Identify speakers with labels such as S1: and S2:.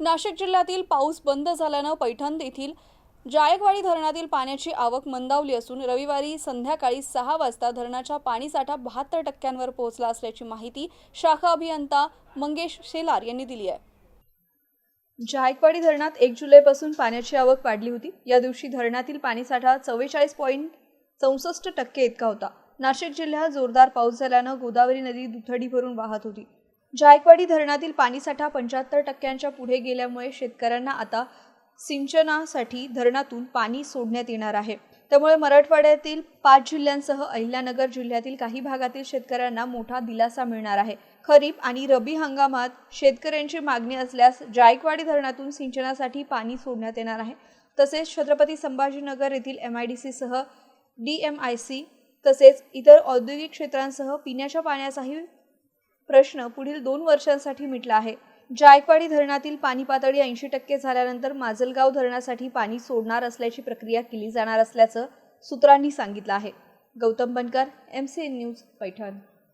S1: नाशिक जिल्ह्यातील पाऊस बंद झाल्यानं पैठण येथील जायकवाडी धरणातील पाण्याची आवक मंदावली असून रविवारी संध्याकाळी सहा वाजता धरणाचा पाणीसाठा बहात्तर टक्क्यांवर पोहोचला असल्याची माहिती शाखा अभियंता मंगेश शेलार यांनी दिली आहे. जायकवाडी धरणात एक जुलैपासून पाण्याची आवक वाढली होती. या दिवशी धरणातील पाणीसाठा चव्वेचाळीस पॉईंट चौसष्ट टक्के इतका होता. नाशिक जिल्ह्यात जोरदार पाऊस झाल्यानं गोदावरी नदी दुथडी भरून वाहत होती. जायकवाडी धरणातील पाणीसाठा पंच्याहत्तर टक्क्यांच्या पुढे गेल्यामुळे शेतकऱ्यांना आता सिंचनासाठी धरणातून पाणी सोडण्यात येणार आहे. त्यामुळे मराठवाड्यातील पाच जिल्ह्यांसह अहिल्यानगर जिल्ह्यातील काही भागातील शेतकऱ्यांना मोठा दिलासा मिळणार आहे. खरीप आणि रबी हंगामात शेतकऱ्यांची मागणी असल्यास जायकवाडी धरणातून सिंचनासाठी पाणी सोडण्यात येणार आहे. तसेच छत्रपती संभाजीनगर येथील एम आय डी सीसह डी एम आय सी तसेच इतर औद्योगिक क्षेत्रांसह पिण्याच्या पाण्याचाही प्रश्न पुढील दोन वर्षांसाठी मिटला आहे. जायकवाडी धरणातील पाणी पातळी ऐंशी टक्के झाल्यानंतर माजलगाव धरणासाठी पाणी सोडणार असल्याची प्रक्रिया केली जाणार असल्याचं सूत्रांनी सांगितलं आहे. Gautam Bankar M C N news Paithan.